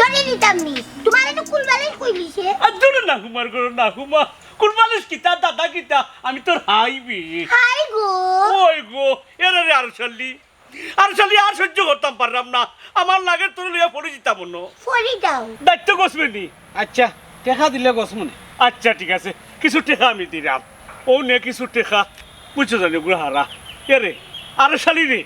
দরে দিতাম নি। তোমার তো কুলবালিশ কইলিছে আর দূরে না করো না হুমা। কুরবানিস কিতা দাদা কিতা? আমি তোর হাইবি হাই গো। ওই গো এরে রে আর শালি আর শালি আর সহ্য করতাম পারলাম না। আমার লাগে তোর লিয়া পড়ে অন্য। ফরি দাও। দায়িত্ব গছবেনি আচ্ছা টেকা দিলে গছ আচ্ছা ঠিক আছে। কিছু টেকা আমি দিলাম। ও নে কিছু টেকা। বুঝছ জানি ওগুলো হারা এরে আর শালি রে।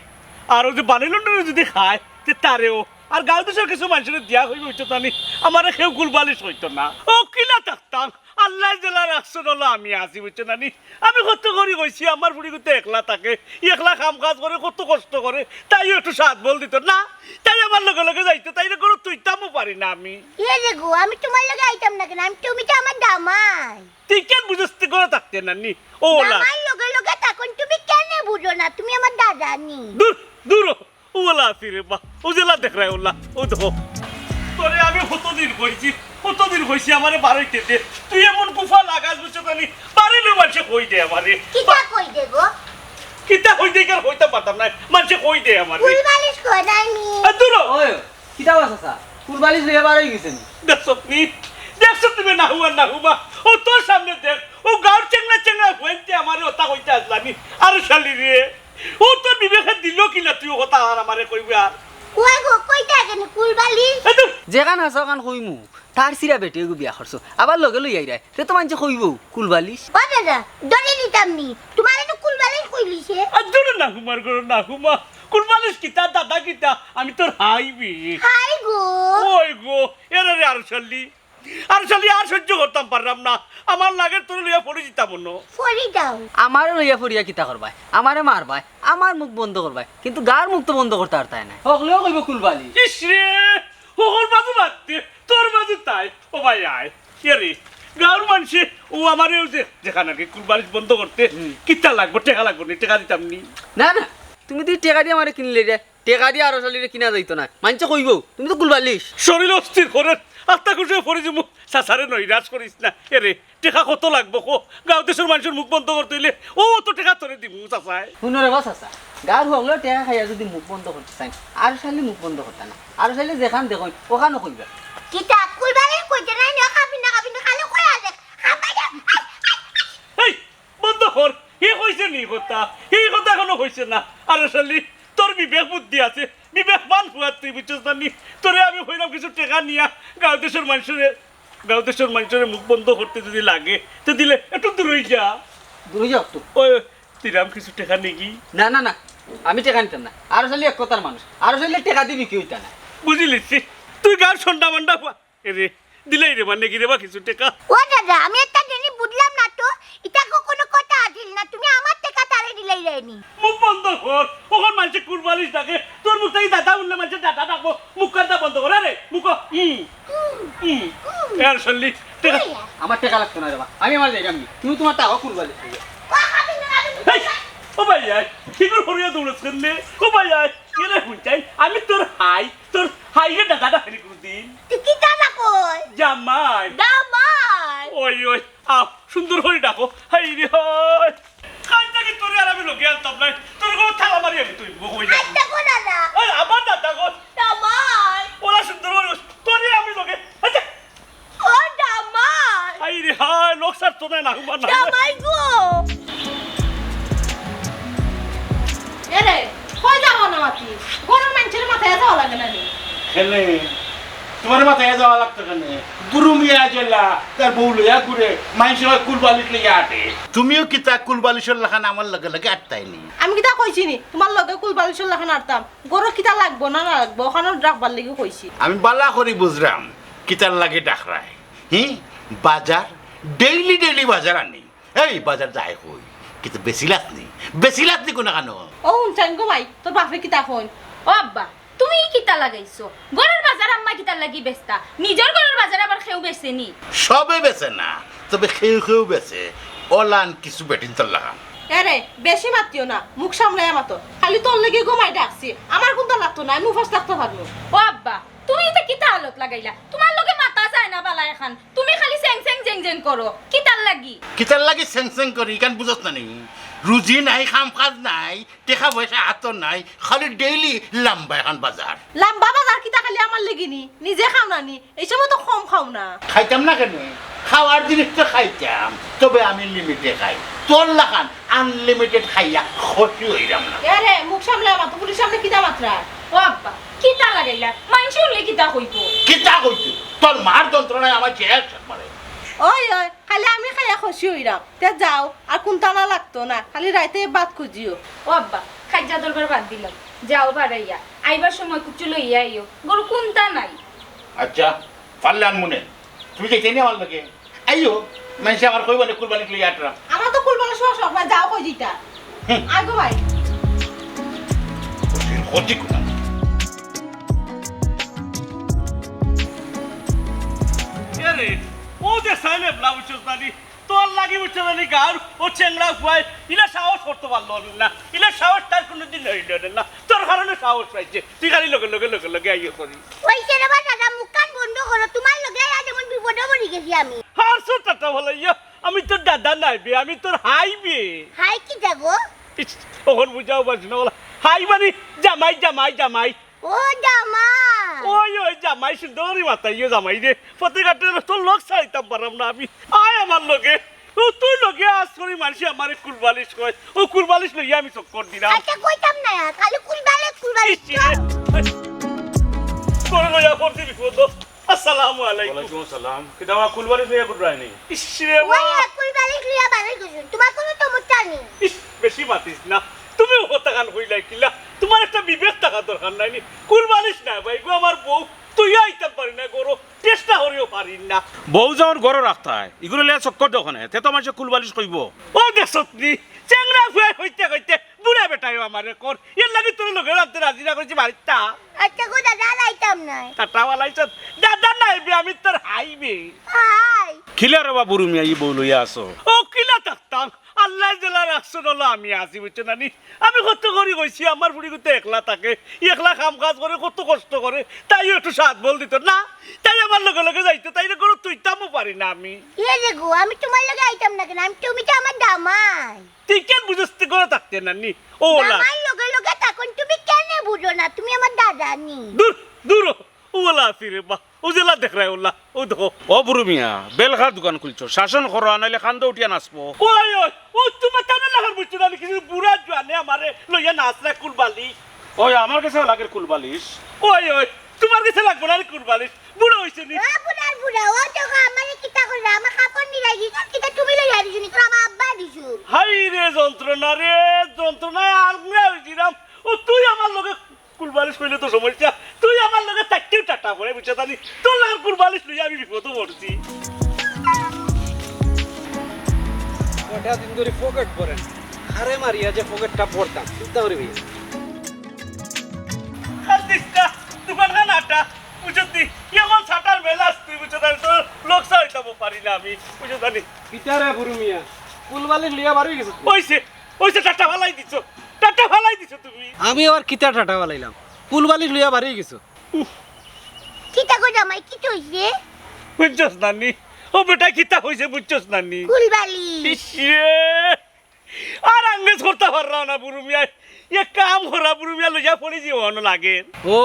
আর ও যে বানিল যদি খায় তে তারেও আর গাঁও দেশের কিছু মানুষের দিয়া হইবে হইতো তানি আমার কেউ গুলবালিশ হইতো না। ও কিনা থাকতাম? আল্লাহ জেলা রাখছো নলো আমি আজি বুঝছ নানি আমি কত করি কইছি আমার বুড়ি করতে একলা থাকে একলা কাম কাজ করে কত কষ্ট করে তাই একটু সাত বল দিত না। তাই আমার লগে লগে যাইতো তাই না কোনো তুইতামও পারি না আমি। এ রে গো আমি তোমার লগে আইতাম না কেন? আমি তুমি তো আমার দামাই। তুই কেন বুঝতে করে থাকতে নানি? ও না দামাই লগে লগে তখন তুমি কেন বুঝো না? তুমি আমার দাদা নি দূর দূর ওলা আছি রে বা ও জেলা দেখ রে ওলা ও দেখো তোরে আমি কতদিন কইছি কতদিন কইছি আমারে বাড়াইতে দে তুই এমন কুফা লাগাস বুঝছ জানি বাড়িলে মানুষে কই দে আমারে কিটা কই দে গো কিতা হই দে কার হইতে পারতাম না মানুষে কই দে আমারে কুলবালিশ কই নাই নি দূর। ওই কিতা বাস আসা কুরবালিশ লইয়া বার হয়ে গেছেন দেখছ তুমি দেখছ তুমি না হুয়া না হুবা ও তোর সামনে দেখ ও গাঁর চেংনা চেংনা হইতে আমারে ওটা কইতে আসলানি আর শালি রে ও তোর বিবেকে দিল কিনা তুই কথা আর আমারে কইবি আর ওই গো কই থাকে নি কুলবালিশ এই যেখান হাসা কান কইমু তার সিরা বেটে গো বিয়া করছ আবার লগে লই আইরা তে তো মানছে কইব কুলবালিশ ও দাদা দরে দিতাম নি। তোমার তো কুলবালিশ কইলিছে আর দূরে না হুমার করো না হুমা কুরবানিস কিতা দাদা কিতা আমি তোর হাইবি হাই গো ওই গো এরে আর শালি আর শালি আর সহ্য করতাম পারলাম না। আমার লাগে তোর লিয়া পড়ে যেতাম অন্য। ফরি দাও আমারও লইয়া ফরিয়া কিতা করবাই? আমারে মারবাই? আমার মুখ বন্ধ করবাই? কিন্তু গার মুখ তো বন্ধ করতে আর তাই নাই। হকলেও কইব কুলবালিশ ইস রে! বাজু বাদতে তোর বাজু তাই। ও ভাই আয়। এরে গাঁর মানুষে ও আমার যেখানে নাকি কুরবানিস বন্ধ করতে কিতা লাগবো টেকা লাগবো নি? টেকা দিতাম নি। না না। তুমি তুই টেকা দিয়ে আমারে কিনলে রে টেকা দিয়ে আরও চলিরে কিনা যাইতো না। মানছে কইব? তুমি তো কুলবালিশ। শরীর অস্থির করে আত্মা খুশি পড়ে যাব সাসারে নৈরাজ করিস না। এরে টেকা কত লাগবো কো? গাঁও দেশের মানুষের মুখ বন্ধ করতে হইলে ও তো টেকা তোরে দিব চাচায় শুনরে বস আসা গার হকলেও টেকা খাইয়া যদি মুখ বন্ধ করতে চাই আর চাইলে মুখ বন্ধ করতে না আর চাইলে যেখান দেখুন ওখানে কইবা। কিটা কুলবালিশ কইতে নাই না খাবি না খাবি না খালি কই আছে? এই বন্ধ কর হে হয়েছে নি কথা এই কথা এখনও হয়েছে না। আরে শালি তোর বিবেক বুদ্ধি আছে বিবেক মান হুয়ার তুই বুঝছিস না নি? তোরে আমি হইলাম কিছু টেকা নিয়া গাঁও দেশের মানুষের গাঁও দেশের মানুষের মুখ বন্ধ করতে যদি লাগে তো দিলে একটু দূরে যা। দূরে যাও তো। ওই তিরাম কিছু টেকা নেকি না না না আমি টেকা নিতাম না। আরও চাইলে এক কথার মানুষ আরও চাইলে টেকা দিবি কি হইতা না? বুঝলি তুই গান সন্ডা মান্ডা পা এরে দিলাই রে মানে কি রে বা কিছু টেকা। ও দাদা আমি একটা জিনিস বুঝলাম না তো এটা কোনো কথা আছিল না। তুমি আমার দিলাই যায়নি মুখ বন্ধ কর। ওখান মানুষে কুরবালিশ থাকে তোর মুখ থেকে দাদা উঠলে মানুষের দাদা ডাকবো। মুখ বন্ধ কর আরে। মুখ হুম হুম আর? শুনলি আমার টেকা লাগতো না রে আমি আমার জায়গা আমি। তুমি তোমার টাকা কুলবালিশ ও ভাই কি করে হরিয়া ও ভাই কে রে হুঁচাই আমি তোর হাই তোর হাইকে দাদাটা ফেলি করে দিন তুই কিটা না কই? জামাই। দামাই ওই ওই আও সুন্দর করে ডাকো। হাই রে হয় নাকি তোর আর আমি লোকে আনতাম না তোর কোনো থালা মারি আমি তুই বই না গো দাদা গো ওরা সুন্দর করে তোরে আমি লোকে আচ্ছা ও দামাই। হাই রে হাই লোক সার তো না হুমা না দামাই গো। এরে কই যাব না মাতি গরুর মানুষের মাথায় যাওয়া লাগে না রে খেলে তোমার মাথায় যাওয়া লাগতো কেন? গুরু মিয়া জেলা তার বউ লইয়া ঘুরে মানুষ কুলবালিশ লইয়া আটে। তুমিও কি তা কুলবালিশের লেখান আমার লগে লগে আটতাইনি? আমি কিতা কইছি নি তোমার লগে কুল বালিশের লাখান আরতাম গরু কিতা লাগবো না না লাগবো? ওখানে রাখবার লেগে কইছি। আমি বালা করি বুঝলাম কিতার লাগে ডাকরায়। হি? বাজার? ডেইলি ডেইলি বাজার আনি। এই বাজার যাই হই কিন্তু বেশি লাভ নেই বেশি লাভ নি কোনো কেন ও উনচান গো ভাই তোর বাপে কিতা কইন ও আব্বা তুমি কিতা লাগাইছো? গরের বাজার আম্মা কিতা লাগি বেচতা? নিজের গরের বাজার আবার খেউ বেচে নি? সবে বেছে না তবে খেউ খেউ বেছে অলান কিছু বেটিন তোর লাগাম এরে বেশি মাতিও না মুখ সামলাই মাতো। খালি তোর লেগে ঘুমাই ডাকছি আমার কোনটা লাগতো না আমি উপাস থাকতে পারব। ও আব্বা তুমি এটা কিতা হালত লাগাইলা? তোমার লগে মাথা যায় না বালা এখন। তুমি খালি স্যাং স্যাং জেং জেং করো কিতার লাগি? কিতার লাগে সেং সেং করি কান বুঝত না নি? রুজি নাই খাম কাজ নাই টেকা পয়সা হাতও নাই খালি ডেইলি লাম্বা এখন বাজার লাম্বা বাজার কিতা খালি আমার লেগিনি নিজে খাও না নি? এই সময় তো কম খাও না। খাইতাম না কেন? খাওয়ার জিনিস তো খাইতাম তবে আমি লিমিটে খাই। তোর লাখান আনলিমিটেড খাইয়া ক্ষতি হইলাম না। এ রে মুখ সামলে আমার তো পুলিশ সামনে কিতা মাত্রা ও আব্বা কিতা লাগাইলা মাইনছে উনলে কিতা কইব? কিতা কইছি তোর মার যন্ত্রণায় আমার চেয়ার মারে ওই ওই খালি আমি খাইয়া খুশি হইরাম তে যাও আর কোনটা না লাগতো না খালি রাইতে বাদ খুঁজিও। ও আব্বা খাইজা দরবার বাদ দিলাম। যাও বাড়াইয়া আইবার সময় কুচু লইয়া আইও। গরু কোনটা নাই। আচ্ছা পারলে আনমুনে তুমি যেতে নি আমার লগে আইও মানুষে আমার কইব না কুরবানি লই আটরা। আমার তো কুলবালা শোয়া শখ না যাও কই দিতা আগো ভাই। ক্ষতি কোনা যে সাইনে ব্লাউজ জানি তোর লাগি উঠছে জানি গার ও চেংড়া খুয়াই ইলা সাহস করতে পারল না ইলা সাহস তার কোনো দিন হইল না তোর কারণে সাহস পাইছে। তুই খালি লগে লগে লগে লগে আইও করি। ওই সেরবা দাদা মুখ বন্ধ করো তোমার লগে আজ এমন বিপদে পড়ে গেছি আমি। টাটা তোর দাদা নাই বে আমি তোর হাই বে। হাই কি যাব? তখন বুঝাও পারছি না বলা হাই মানে জামাই জামাই জামাই। ও জামা ওই ওই জামাই সুন্দরী মাতা ইয়ে জামাই রে। ফতে কাটে তোর লোক ছাড়িতাম পারাম না আমি। আয় আমার লগে ও তুই লগে আজ করি মানুষ আমার কুলবালিশ কয়। ও কুলবালিশ লইয়া আমি চক্কর দিলাম। আচ্ছা কইতাম না খালি কুলবালে কুলবালে ইস রে। তোর লইয়া পড়ছি বিপদ। আসসালামু আলাইকুম। ওয়ালাইকুম আসসালাম কিতা আমার কুলবাড়ি থেকে কুটরাই নেই ইস রে ওই বাপ। কুলবালে লিয়া বালে গেছুন তোমার কোনো সমস্যা নেই। বেশি মাতিস না। তুমি গান হইলাই কিলা। তোমার একটা বিবেক থাকা দরকার নাই নি। কুরবানিস না ভাই গো আমার বউ। তুই আইতে পারি না গরো চেষ্টা করিও পারি না। বউ যাওয়ার গড় রাখতা হয় এগুলো লিয়া চক্কর দোকানে তে তো মানুষ কুলবালিশ কইব। ও দেশত নি চেংরা ফুয়াই হইতে হইতে বুড়া বেটাই আমারে কর। এর লাগি তোর লগে রাখতে রাজি না করেছি বাড়িটা। আচ্ছা গো দাদা লাইতাম না টাটা ওয়ালাইছ দাদা নাই বে আমি তোর হাইবে হাই। খিলা রে বা বুড়ু মিয়া ই বউ লইয়া আসো। ও কিলা থাকতাম। আল্লাহ জেলা রাখছো নলো আমি আসি বুঝছ নানি? আমি কত করি গেছি আমার বুড়ি করতে একলা থাকে একলা কাম কাজ করে কত কষ্ট করে তাই একটু সাত বল দিত না? তাই আমার লগে লগে যাইতো তাই না কোনো তুইতামও পারি না আমি। এ গো আমি তোমার লগে আইতাম না কেন? আমি তুমি তো আমার দামাই। তুই কেন বুঝতে করে থাকতে নানি? ও ওলা দামাই লগে লগে তখন তুমি কেন বুঝো না? তুমি আমার দাদা নি দূর দূর ওলা আসি বা ও দেখ রে ওলা ও দেখো। ও বুড়ু মিয়া বেলখার দোকান খুলছো শাসন করো আনাইলে খান্দ উঠিয়া নাচবো। ওই ওই ও তোমার টানা লাগার বুঝছ না কিছু বুড়া জোয়ানে আমারে লইয়া নাচরা কুলবালি ওই আমার কাছে লাগে কুলবালিশ। ওই ওই তোমার কাছে লাগবো না রে কুলবালি বুড়ো আরে মারিয়া যে পকেটটা পড়তাম চিন্তা করি ভাই আর না দোকান আটা বুঝছ? এমন ছাটার মেলাস তুই তোর পারি না আমি বুঝছ জানি পিতারে বুড়ু মিয়া কুলবালি লিয়া বাড়ি গেছে টাটা ফালাই দিছো টাটা ফালাই দিছো তুমি। আমি আবার কিতা টাটা বালাইলাম কুলবালি লিয়া বাড়ি গেছো। কিতা কই জামাই কি হইছে বুঝছস নানি? ও বেটা কিতা হয়েছে বুঝছস নানি? কুলবালি ইসরে আর আঙ্গেজ করতে পারলাম না বুরুমিয়া এ কাম করা বুরুমিয়া লইয়া পড়ে জীবন লাগে। ও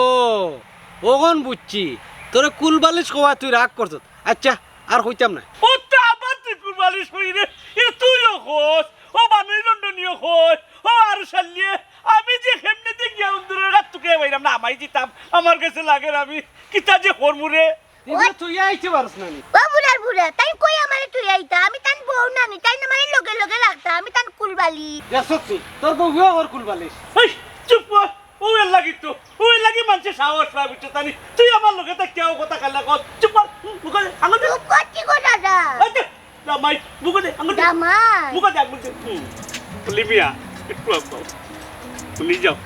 ওগন বুঝছি তোরে কুলবালিশ কোয়া তুই রাগ করছ আচ্ছা আর হইতাম না। ও তো আবার তুই কুরবালিশ হই রে? এ তুইও খোঁজ ও বানুই লন্ডনীয় খোঁজ ও আর শালিয়ে আমি যে হেমনে দিয়ে গিয়া উন্দরের রাত তোকে বাইরাম না আমাই দিতাম। আমার কাছে লাগে আমি। কিতা যে হরমুরে তুই আইতে পারস না নি। ও বুড়ার বুড়া তাই কই আমারে তুই আইতা? আমি তান বউ নানি তাই না লগে লগে লাগতা আমি তান কুলবালি। দেখছ তুই তোর বউ ওর কুলবালিশ এই চুপ কর। ও এর লাগি তো ও এর লাগি মানুষের সাহস পায় বুঝছ তানি তুই আমার লগে তা কেউ কথা কর। চুপ কর। মুখে দে আঙুল দে। চুপ করছি গো দাদা? এই দে জামাই মুখে দে আঙুল দে। জামাই মুখে দে আঙুল দে। হুম। লিবিয়া একটু আপাও তুমি যাও।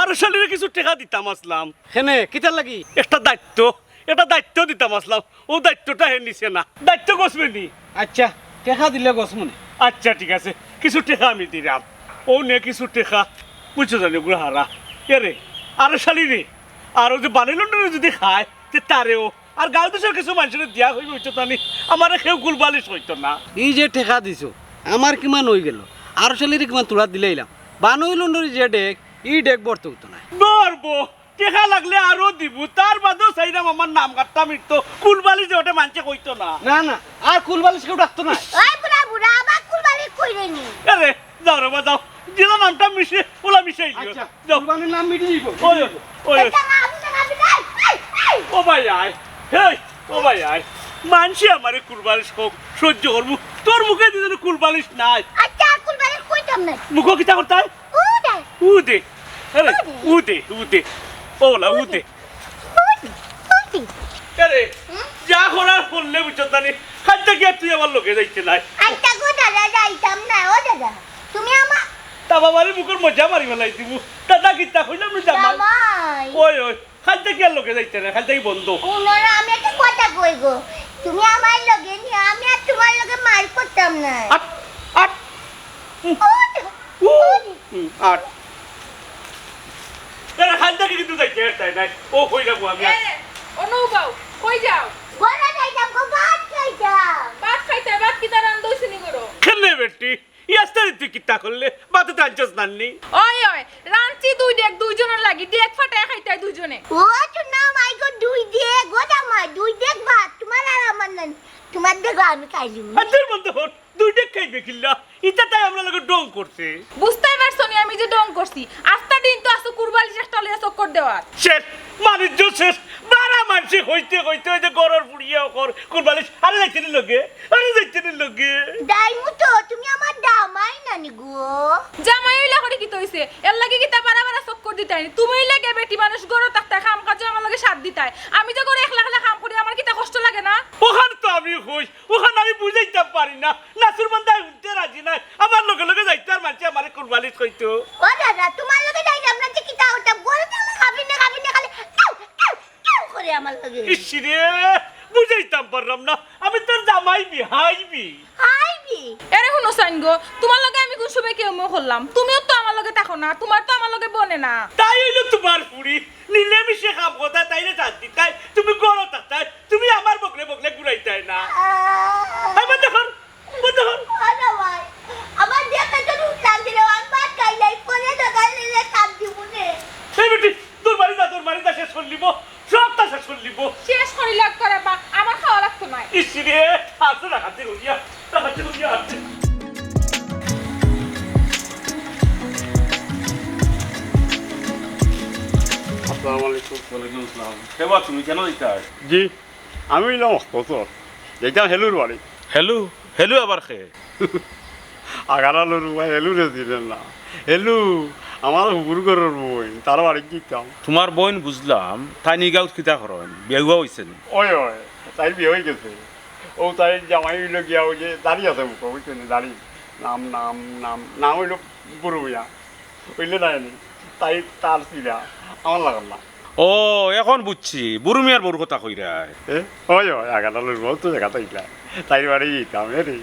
আর শালিরে কিছু টাকা দিতাম আসলাম। হেনে কিতার লাগি? একটা দায়িত্ব। এটা দায়িত্ব দিতাম আসলাম ও দায়িত্বটা হে নিছে না। দায়িত্ব গছবে নি? আচ্ছা টেকা দিলে গছ মনে আচ্ছা ঠিক আছে। কিছু টেকা আমি দিলাম ও নে কিছু টেকা বুঝছ জানি ওগুলো হারা। এরে আরে শালি রে। আর ও যে বানিল যদি খায় তে তারেও আর গাঁও দেশের কিছু মানুষের দিয়া হইবে বুঝছ জানি। আমার কেউ গুলবালিশ হইতো না। এই যে টেকা দিছো আমার কিমান হয়ে গেল? আর শালির কিমান তোলা দিলে এলাম। বানইল যে ডেক ই ডেক বর্ত হতো না নরবো টেকা লাগলে আরও দিব। তার বাদেও চাইলাম আমার নাম কাটতাম তো কুলবালি যে ওটা মানছে কইতো না। না না আর কুলবালিশ কেউ ডাকতো না। ওই বুড়া বুড়া আবার কুরবানি কইরে নি। আরে যাও রে যাও নামটা মিশে ওলা মিশাই দিও। আচ্ছা যাও। নাম মিটে দিব ওই ওই। ও ভাই আয়। হেই ও ভাই আয়। মানছি আমারে কুলবালিশ হোক সহ্য করব। তোর মুখে দিদি কুলবালিশ নাই। আচ্ছা কুরবানি কইতাম না। মুখ কিতা করতে হয়? ও উদে। আরে উদে। উদে উদে। উদি উদি আরে যা করার করলে বুঝছ জানি খাদ্য গিয়ে তুই আমার লোকে যাইতে নাই। আচ্ছা গো দাদা যাইতাম না ও দাদা তুমি আমার তা বাবারে মুখের মজা মারি ফেলাই দিব। দাদা কিতা কইলাম না জামাই। ওই ওই খাদ্য গিয়ে লোকে যাইতে না খাদ্য বন্ধ। উনারা আমি একটা কথা কই গো। তুমি আমার লগে নি আমি আর তোমার লগে মার করতাম না। আট আট। আট। কিন্তু যাইতে তাই নাই ও কই রাখব আমি আর। অনুবাও কই যাও? বলা যাইতাম গো ভাত খাইতাম ভাত খাইতে ভাত কি তার আন্দো হইছিনি করো খেলে বেটি ইয়াস্তারি তুই কিতা করলে? বাতে টানছস নাননি। ওই ওই রাঞ্চি দুই ডেক দুইজনের লাগি ডেক ফাটায় খাইতে দুইজনে। ও তো না মাই গো দুই দিয়ে গো জামাই দুই দেখ ভাত তোমার আর আমার নাই তোমার দেখো আমি খাইলি হাতের মধ্যে হন। দুইটা খাইবে কিল্লা ইটা তাই আমরা লোক ডং করছে। বুঝতেই পারছ নি আমি যে ডং করছি। আস্তা দিন তো আসো কুরবালি চেষ্টা লিয়া চক্কর দেওয়ার। শেষ বাণিজ্য শেষ। বারা মানসে হইতে হইতে হইতে গরর পুড়িয়া কর কোরবালিশ আরে যাইতে লগে আরে যাইতে লগে দাইমু তো তুমি আমার দামাই নানি গো। জামাই হইলা করে কি তইছে এর লাগি কি তা বারা বারা চক্কর দিতাই নি? তুমি লাগে বেটি মানুষ গরো তাকতা কাম কাজে আমার লাগে সাথ দিতাই আমি যে করে একলা একলা কাম করি আমার কি তা কষ্ট লাগে না? ওখানে আমি হই ওখানে আমি বুঝাইতে পারি না। নাসুর বান্দায় উঠতে রাজি নাই। আমার লগে লগে যাইতে আর মানছে আমার কোরবালিশ কইতো। ও দাদা তোমার লগে যাইতাম না যে কিতা গরু তাহলে খাবি না খাবি না খালি কাউ কাউ কাউ করে আমার লগে। ইসিরে বুঝাইতাম পারলাম না। আমি তোর জামাইবি হাইবি। হাইবি? এরে শুনো সাইন গো তোমার লগে আমি কোন সময় কেউ মুখ করলাম। তুমিও তো আমার লগে থাকো না তোমার তো আমার লগে বনে না। তাই হইল তোমার পুরি নিলে মিশে খাম কথা তাইলে শান্তি তাই তুমি গরো তাই তুমি আমার বকলে বকলে ঘুরাইতাই না আমার দেখুন দেখুন ভাই আমার দেখে তো রূপ লাগছিল আমি ভাত খাইলাই পরে দোকান নিলে কাম দিব নে এই বেটি তোর বাড়ি যা তোর বাড়ি যা শেষ করলিব সবটা শেষ করলিব শেষ করি লাগ করে বা আমার আসসালামু আলাইকুম ওয়ালাইকুম আসসালাম সেবা তুমি কেন দিতা জি আমি এলাম হেলুর বাড়ি হেলু হেলু আবার খে আগারালুর ভাই হেলুরে দিলেন না হেলু আমার হুবুরগরের বই তার বাড়ি গিতাম তোমার বোন বুঝলাম তাই নিগাউত কিতা করেন বিয়া হইছে নি ওই ওই তাই বিয়ে হয়ে গেছে ও তাই জামাই হইল গিয়া ওই যে দাঁড়িয়ে আছে মুখ বুঝছেন দাঁড়ি নাম নাম নাম নাম হইল বুড়ো মিয়া হইলে নাই তাই তার সিরা আমার লাগাল না ও এখন বুঝছি বুড়ু মিয়ার বড় কথা কইরা এ ওই ওই আগারালুর বউ তো জায়গা তাইলা তাই বাড়ি গিতাম এ রে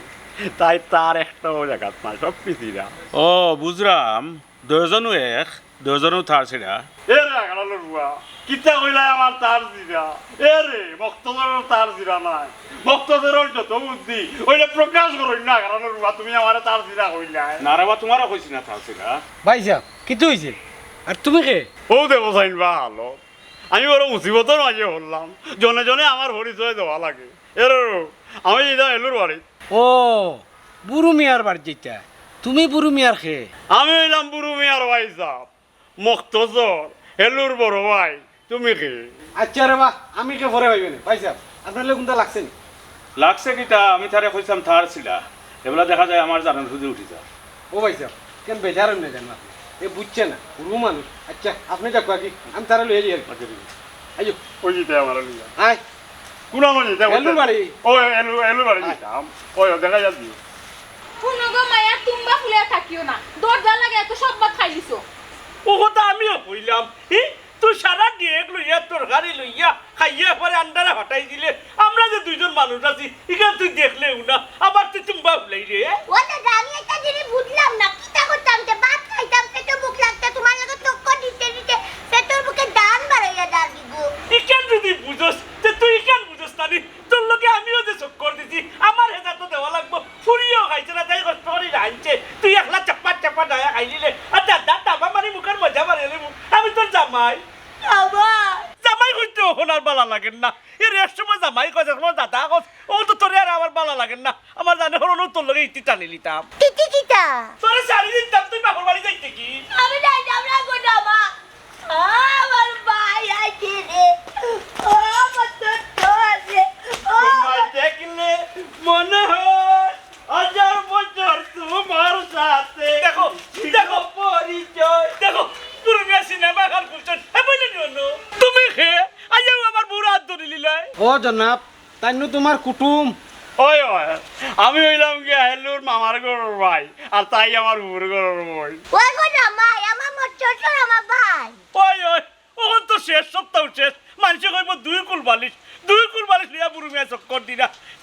তাই তার একটাও জায়গা নাই সব পিছিরা ও বুঝলাম দুজনও এক দুজনও থার ছিড়া এ রে আগালালোর বুয়া কিতা কইলাই আমার তার জিরা? এ রে ভক্তদের তার জিরা নাই। ভক্তদের যত বুদ্ধি ওইটা প্রকাশ করই না আগালালোর বুয়া তুমি আমার তার জিরা কইলাই নারাবা তোমারও কইছি না থার ছিড়া ভাই সাহেব কিতো হয়েছে আর তুমি কে? ও দেব সাইন বা হালো। আমি বড় মুসিবতর মাঝে হলাম জনে জনে আমার পরিচয় দেওয়া লাগে। এর আমি এটা এলুর বাড়ি। ও বুড়ু মিয়ার বাড়ি যেটা তুমি বুড়ু মিয়ার খে আমি এলাম বুড়ু মিয়ার ভাই সাহ মক্তজর। এলুর বড় ভাই তুমি কি? আচ্ছা রে বা আমি কে ভরে ভাইবেন ভাই সাহেব আপনার কোনটা লাগছে নি? লাগছে কিটা আমি তারে কইসাম থার ছিলা। এবেলা দেখা যায় আমার জানান সুদে উঠি যা ও ভাই সাহেব কেন বেজার না জানো আপনি? এ বুঝছে না বুড়ু মানুষ। আচ্ছা আপনি যাক কি আমি তারা লয়ে যাই আইও ওই যেতে আমার লিয়া আয়। কোনা মানে এলুর বাড়ি। ও এলু এলু বাড়ি যেতাম ওই দেখা যাচ্ছি শুনো গো মায়া তুম্বা ফুলে থাকিও না। দরজা লাগে এত সব ভাত খাই দিছো ও কথা আমিও কইলাম হি? তুই সারা লইয়া তোর গাড়ি লইয়া খাইয়া পরে আন্ডারে হটাই দিলে আমরা যে দুইজন মানুষ আছি এখানে তুই দেখলেও না আবার তুই তুমি ভাবলাই রে। ও দাদা আমি একটা জিনিস বুঝলাম না কিতা করতাম যে ভাত খাইতাম পেটে বুক লাগতে তোমার লগে চক্ক দিতে দিতে পেটের বুকে দান বাড়াইয়া দাঁড়ি গো ইকান যদি বুঝোস যে তুই ইকান বুঝোস তানি তোর লোকে আমিও যে চোখ করে দিছি আমার হেজার তো দেওয়া লাগবো। ফুরিও খাইছে না তাই কষ্ট করে রাঁধছে তুই একলা চাপা চাপা ডায়া খাইলিলে আর আচ্ছা, দাদা দাবা মারি মুখের মজা মারিলে মুখ আমি তোর জামাই। জামাই কইতে ওনার বালা লাগেন না। এর এক সময় জামাই কয় সময় দাদা কস ও তো তোর আর আমার বালা লাগেন না। আমার জানে হলো তোর লগে ইতি টানি লিতাম কিটি কিটা তোর শাড়ি দিতাম তুই বাপর বাড়ি যাইতে কি? আমি যাইতাম না গো জামা আমার ভাই আইছে রে। মনে হয় হাজার বছর তোমার সাথে দেখো দেখো। পরিচয়। দেখো পুরুমিয়া সিনেমা খান বললেন তুমি খেয়ে আজ আমার বুড়ো হাত ধরে লিলাই ও জনাব তাইনু তোমার কুটুম? ওই ওই আমি হইলাম কি হেলুর মামার গরুর ভাই আর তাই আমার বুড় গরুর ভাই ওই গো জামাই আমার মোর ছোট আমার ভাই। ওই ওই ওখন তো শেষ সপ্তাহ শেষ। মানুষে কইব দুই কুল বালিশ দুই কুল বালিশ লিয়া বুড়ুমিয়া চক্কর দিনা তুই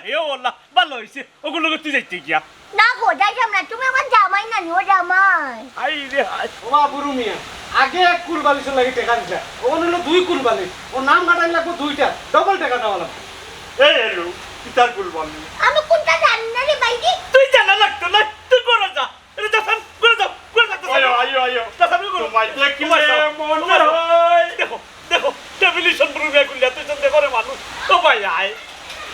হে ওলা ভালো হয়েছে ওগুলোকে তুই যাইতে গিয়া। না গো যাইতাম না তুমি আমার জামাই না ও জামাই। আই রে ওমা বুড়ু মিয়া আগে এক কুল বালিশের লাগি টেকা দিছা ও হলো দুই কুল বালিশ ও নাম কাটাই লাগবো দুইটা ডবল টাকা দেওয়া লাগবে। এই হেলু কিতার কুল বললি আমি কোনটা জানি না রে ভাইজি। তুই জানা লাগতো না তুই করে যা। এটা যাসান করে যাও করে যা আয়ো আয়ো আয়ো। যাসান করে। তোমায় দেখলে মনে হয়। দেখো দেখো টেবিলিশন বুড়ুমিয়া কুলিয়া তুই তো দেখো রে মানুষ। ও ভাই আয়।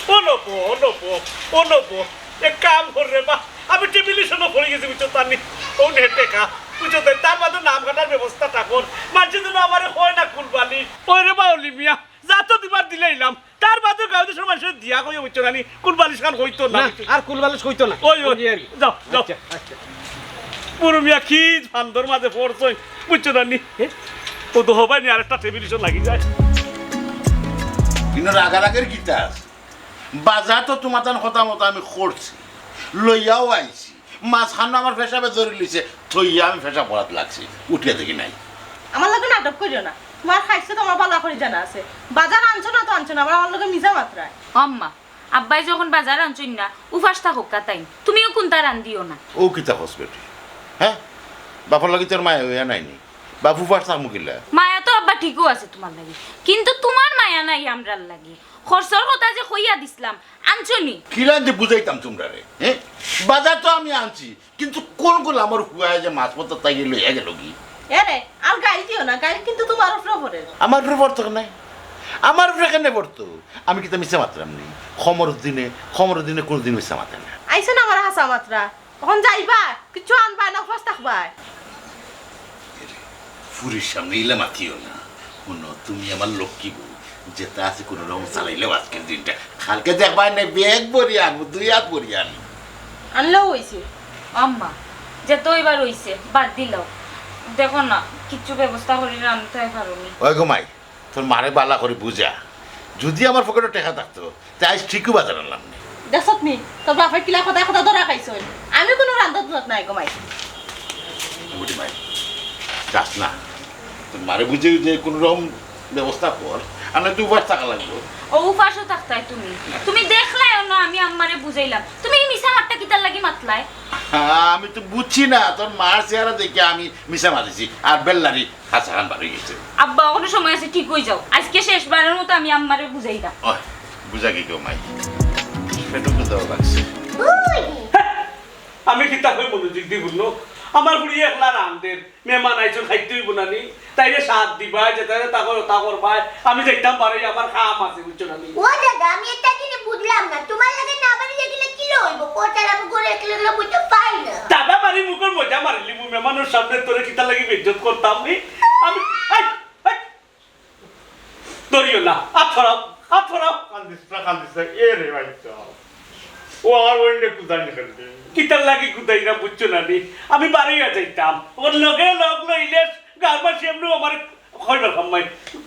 ও নবো ও নবো ও নবো এক কাম কর বা আমি টেবিলিশনও পড়ে গেছি বুঝছ তার নি ও নেটে খা? বুঝছ তাই? তার বাদে নাম কাটার ব্যবস্থাটা কর মানুষের জন্য আমার হয় না কুলবালি ওই রে বা অলিমিয়া যা তো দিবার দিলাইলাম তার বাদে গাঁও দেশের মানুষের দিয়া কই বুঝছ না কুলবালিশ খান হইতো না। আর কুল বালিশ কইতো না। ওই ওই। কি। যাও যাও। আচ্ছা আচ্ছা। পুরো কি ফান্দর মাঝে পড়ছই বুঝছ না নি এ, ও তো হবাই নি আরেকটা টেবিলিশন লাগি যায়। কিন্তু রাগারাগের গীতা আছে বাজার তো তোমার তান কথা মতো আমি করছি লইয়াও আইছি মাঝখানে আমার ফেসাবে ধরে লিছে থইয়া আমি ফেসা পড়াতে লাগছি উঠিয়া দেখি নাই। আমার লগে নাটক করিও না তোমার খাইছে তো আমার ভালো করে জানা আছে বাজার আনছো না তো আনছো না আবার আমার লগে মিজা মাত্রায় আম্মা আব্বাই যখন বাজার আনছুন না উপাস থাকুক তাই তুমিও কোনটা রান্দিও না। ও কিতা হসপিটাল হ্যাঁ? বাপর লাগি তোর মায়া হইয়া নাইনি বাপু পারতা মুকিলা মায়া তো আব্বা ঠিকও আছে তোমার লাগি কিন্তু তোমার মায়া নাই আমরার লাগি। খরচর কথা যে কইয়া দিছিলাম আনছনি? কিরান যে বুঝাইতাম তোমরা রে হ্যাঁ বাজার তো আমি আনছি কিন্তু কোন কোন আমার হুয়া যে মাছ পত্র তাই লইয়া গেল কি? এরে আর গাইল দিও না গাইল কিন্তু তোমার উপরে পড়ে আমার উপরে পড়তো নাই আমার উপরে কেন পড়তো? আমি কিন্তু মিশে মাত্রাম নেই খমর দিনে খমর দিনে কোনোদিন মিশে মাত্রা না। আইছে না আমার হাসা মাত্রা। তখন যাইবা কিছু আনবা না ফার্স্ট থাকবা। ফুরির সামনে ইলে মাতিও না। কোনো তুমি আমার লক্ষ্মী বউ। যেটা আছে কোনো রকম চালাইলেও আজকের দিনটা কালকে দেখবা না ব্যাগ বরিয়ে আনব দুই হাত বরিয়ে আনব আনলেও হইছে আম্মা যে তো এবার হইছে বাদ দিলাও দেখো না কিচ্ছু ব্যবস্থা করে রানতে পারোনি ওই ঘুমাই তোর মারে বালা করে বুঝা। যদি আমার পকেটে টাকা থাকতো তাই আজ ঠিকই বাজার আনলাম না। দেখছত নি তোর বাপের কিলা কথা কথা ধরা খাইছ আমি কোনো রান্ধা দুধ নাই গমাই। বুঝি মাই? যাস না। তোর মারে বুঝে যে কোনো রকম ব্যবস্থা কর আর না দুবার টাকা লাগবে। ও উপাসও থাকতাই তুমি। তুমি দেখলাই না আমি আম্মারে বুঝাইলাম। তুমি এই মিশা মারটা কিতার লাগি মাতলাই? হ্যাঁ, আমি তো বুঝছি না। তোর মার চেহারা দেখে আমি মিশা মারিছি আর বেল্লারি হাসা খান বাড়ি গেছে। আব্বা কোনো সময় আছে ঠিক হয়ে যাও। আজকে শেষবারের মতো আমি আম্মারে বুঝাইলাম। বুঝা কি কেউ মাই পেটুকে দেওয়া লাগছে। উই! আমি কি তাকে মনোযোগ দিব বলল? আমার বুড়ি একলা রামদের মেহমান আইছো খাইতে হইব না নি। তাইরে সাথ দিবা যেতে তাকর তাকর ভাই আমি যাইতাম পারে আমার খাম আছে বুঝছ না ও দাদা আমি একটা জিনিস বুঝলাম না। তোমার লাগে না বাড়ি গেলে কি হইব কোটার আমি করে একলে গেলে বুঝতে পাই না। দাদা মারি মুখের মজা মারিলি মু মেহমানের সামনে তোরে কিতা লাগি বেজ্জত করতাম নি? আমি আই। ধরিও না। আপ ফরাও কান্দিস না কান্দিস এ রে ভাই তো ও আমার খেলতে কিতার লাগে কুদাই না বুঝছ না নি? আমি বাড়িয়া যাইতাম। ওর লগে লগ লইলে গারবা সেমনি আমার খয়বার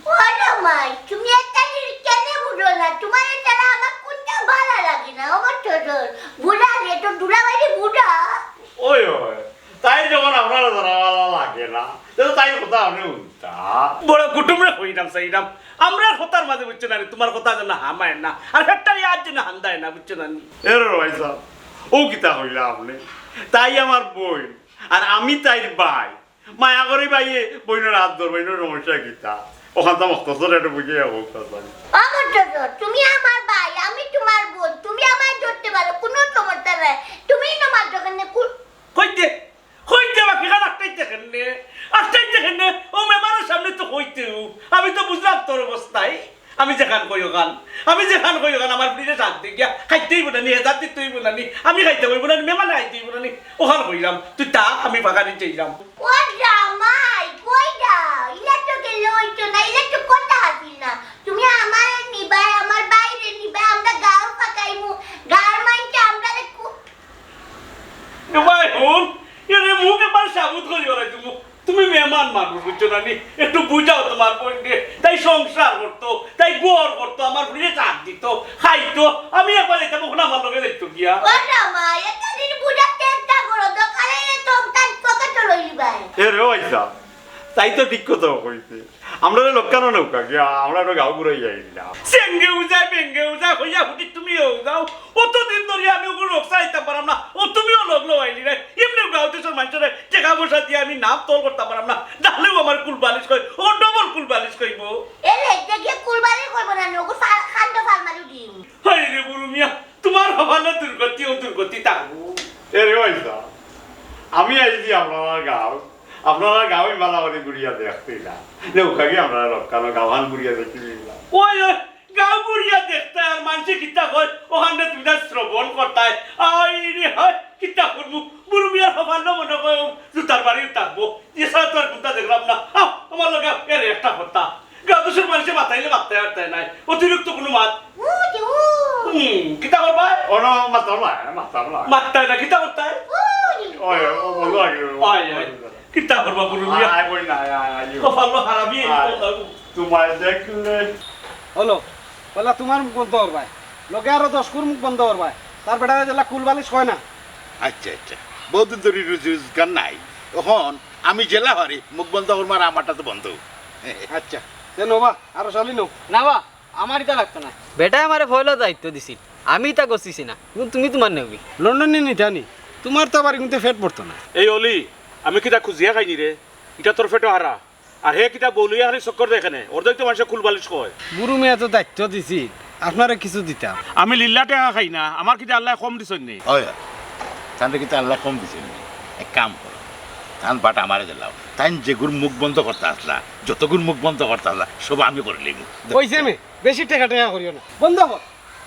হয় না মাই তুমি একটা কেন বুঝো না? তোমার ছাড়া আমার কোনটা ভালো লাগে না? আমার ছোট বুড়া রে তো দুলা বাইরে বুড়া। ওই ওই। তাই যখন আপনার ধরা লাগে না তাই কথা আপনি উল্টা। বড় কুটুমরে হইরাম সাইরাম। আমরা কথার মাঝে বুঝছ না তোমার কথা যেন হামায় না আর ইয়ার যেন হান্দায় না বুঝছ না নি। এর ভাই সাহেব ও কিতা হইলা আপনি? তাই আমার বই আর আমি তাই ভাই। মায়া করে ভাইয়ে বইনের হাত ধর বইনের সমস্যা কিতা? ওখান তো মস্ত একটু বুঝিয়ে হোক তুমি আমার আমি যেখান কই গান আমি যেখান কই গান আমার ফ্রিজে দি গিয়া খাইতেই বোনানি হেজাতি তুই বোনানি আমি খাইতে বই বোনানি মেমানে খাইতেই বোনানি ওখান কইলাম, তুই তা, আমি বাগানে চাইলাম মানুষ বুঝছ না নি? একটু বুঝাও তোমার পয়েন্টে তাই সংসার করতো তাই গোয়ার করতো আমার বুঝে চাপ দিত খাইতো। আমি একবার যেতাম ওখানে আমার লোকে দেখতো গিয়া এ রে তাই তো ঠিক কথা কইছে আমরা লোকানো নৌকা গিয়া আমরা তো গাঁও ঘুরে যাই না। সেঙ্গে উজায় বেঙ্গে উজায় হইয়া হুটি তুমিও যাও। অতদিন ধরে আমি ওগুলো রক্ষা দিতে পারলাম না ও তুমিও লোক লোয়াইলি রে। এমনি গাঁও দেশের মানুষের টাকা পয়সা দিয়ে আমি নাম তোল করতে পারলাম না তাহলেও আমার কুল বালিশ কই ও ডবল কুল বালিশ কইব। এলে দেখে কুরবানি করব না নগো খান্ড ফাল মারু দিম হাই রে বুড়ু মিয়া তোমার হবালে দুর্গতি ও দুর্গতি থাকব এ রে ওইসা আমি আইছি আপনার গাঁও। আপনারা গাঁৱে বালাবাড়ি গুড়িয়া দেখছিলা নৌকাকে আমরা রক্ষানো গাঁওহান গুড়িয়া দেখিলা ওই গাঁও গুড়িয়া দেখতে আর মানুষে কিতা ওখানে তুমি না শ্রবণ করতায়। আই রে হয় কিতা করব? বুড়ুমিয়ার হবার না মনে জুতার থাকব দেখলাম না। আমার লগে এর একটা কথা গাঁও মানুষে বাতাইলে নাই। অতিরিক্ত কোনো মাত? কিতা করবা অন মাতাম না মাতাম না। মাতাই না কিতা করতায়? ওই ও বলো আগে ওই কিতা করবা বুড়ু মিয়া আয় বই না আয় আয় কপাল হারাবি আয়। তোমায় দেখলে হলো বলে তোমার মুখ বন্ধ করবাই লোকে আরও দশ কুর মুখ বন্ধ করবাই তার বেটা যেলা কুল বালিশ কয় না। আচ্ছা আচ্ছা। ধরে রুজি রোজগার নাই। এখন আমি জেলা হারি মুখ বন্ধ করব আর আমারটা তো বন্ধ। আচ্ছা তে নবা আরও চালি নো না বা আমার এটা লাগতো না। বেটাই আমারে ভয়লো দায়িত্ব দিছিল আমি তা গছিছি না তুমি তোমার নেবি লন্ডনে নিঠানি তোমার তো আবার কিন্তু ফেট পড়তো না। এই অলি আমি কিতা খুঁজিয়া খাইনি রে? এটা তোর ফেটো হারা আর হে কিতা বলিয়া খালি চক্কর দেখেনে ওর তো মানুষের কুল বালিশ কয়। গুরু মেয়ে তো দায়িত্ব দিছি। আপনারা কিছু দিতাম আমি লিল্লা টেকা খাই না। আমার কিতা আল্লাহ কম দিছন নি? হয় তান কিন্তু আল্লাহ কম দিছে এক কাম করো তান বাট আমারে দিলাও তাই যেগুর মুখ বন্ধ করতে আসলা যতগুর মুখ বন্ধ করতে আসলা সব আমি করে লিখব কইছে মে বেশি টেকা টেকা করিও না। বন্ধ কর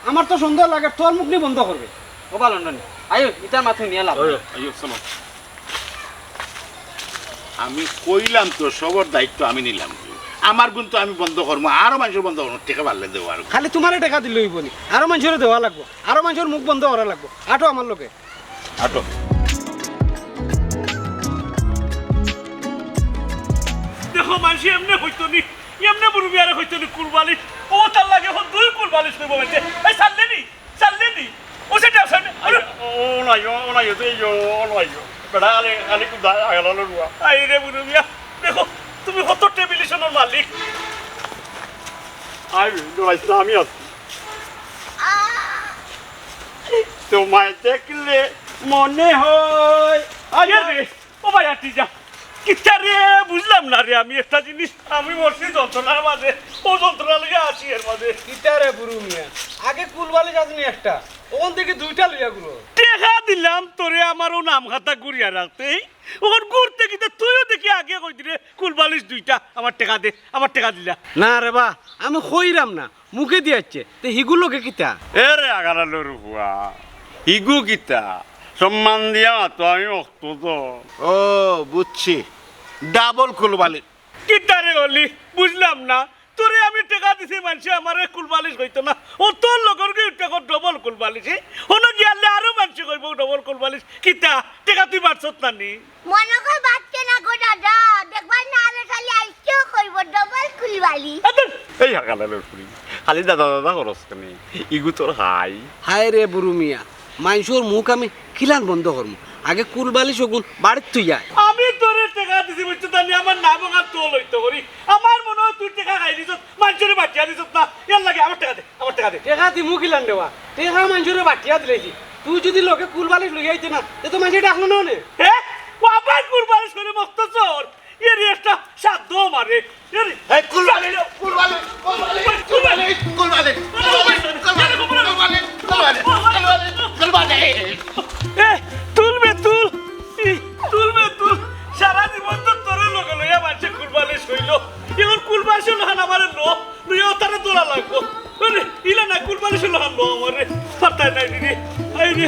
আমার তো সুন্দর লাগে তোর মুখ নিয়ে বন্ধ করবে ও বা লন্ডনে আয়ো ইটার মাথায় নিয়ে লাভ চলো আমি কইলাম তো সবর দায়িত্ব আমি নিলাম। আমার গুণ তো আমি বন্ধ করব আরও মানুষের বন্ধ করব টেকা পারলে দেবো আর খালি তোমারে টেকা দিলে নি আরও মানুষের দেওয়া লাগবো আরও মানুষের মুখ বন্ধ করা লাগবো। আটো আমার লোকে আটো। দেখো মানুষ এমনি হইতো নি এমনি বুড়ু বিয়ারে হইতো নি কুলবালিশ। ও তার লাগে এখন দুই কুলবালিশ বলছে এই চাললে নি চাললে নি। Och sen där sen... Hon har ju, hon har ju det ju, hon har ju. বেড়া আলে আলে কুদা আগলা লড়ুয়া আই রে বুনুমিয়া দেখো তুমি কত টেবিলিশনের মালিক আই দৌড়াইছিলাম আমি আছি তোমায় দেখলে মনে হয় আরে ও ভাই আটি যা কিচ্ছা রে বুঝলাম না রে আমি একটা জিনিস। আমি মরছি যন্ত্রণার মাঝে। ও যন্ত্রণা লেগে আছি এর মাঝে। ইটারে বুড়ু মিয়া। আগে কুলবালি যাসনি একটা। ওখান থেকে দুইটা লইয়া গুলো টেকা দিলাম তোরে আমারও নাম খাতা ঘুরিয়া রাখতেই ওর ঘুরতে গিয়ে তুইও দেখি আগে কই দিলে কুলবালিশ দুইটা। আমার টেকা দে আমার টেকা দিলা। না রে বা আমি কইরাম না। মুখে দিয়াচ্ছে। তো হিগুলোকে কিতা? এ রে আগালালো রুয়া হিগু গীতা সম্মান দিয়া তো আমি অক্ত তো ও বুঝছি। ডাবল কুলবালি। কিতারে হলি বুঝলাম না। তোরে আমি টেকা দিছি মানুষে আমার কুলবালিশ হইতো না। ও তোর লগর কি টেকা ডবল কুলবালিশ হনো গিয়ালে আরও মানুষ কইব ডবল কুলবালিশ কিতা টেকা তুই বাড়ছত না নি? মনে কর বাচ্চা না গো দাদা দেখবার না আলো খালি আইসেও কইব ডবল কুলবালি। এই আগালালো ফুরি খালি দাদা দাদা খরচ কানি ইগু তোর হাই। হায় রে বুড়ু মিয়া। মানুষের মুখ আমি খিলান বন্ধ করব আগে কুলবালি শগুন বাড়ির তুই যায় আমি তোরে টেকা দিছি বুঝছ তানি আমার নাম আর তোল হইতো করি আমার মনে হয় তুই টেকা খাই দিছত মানুষের বাটিয়া দিছত না ইয়ার লাগে আমার টেকা দে আমার টেকা দে টেকা দি মুখ খিলান দেওয়া টেকা মানুষের বাটিয়া দিলেছি তুই যদি লোকে কুলবালি লই আইতে না এ তো মানুষ ডাকলো না নে হ্যাঁ ও আবার কুরবানিশ করে মস্ত চোর এর একটা সাধ্য মারে এর এই কুলবালি কুলবালি কুলবালি কুলবালি কুলবালি তুলবে তুল তুলবে, তুল। সারা জীবন তো তোর লগে লইয়া মানুষে কুরবানি শৈল এবার কুরবানি শৈল হান আমার লো লাগবো ইলা না কুরবানি শৈল হান লো আমার পাতায় নাই দিদি আই রে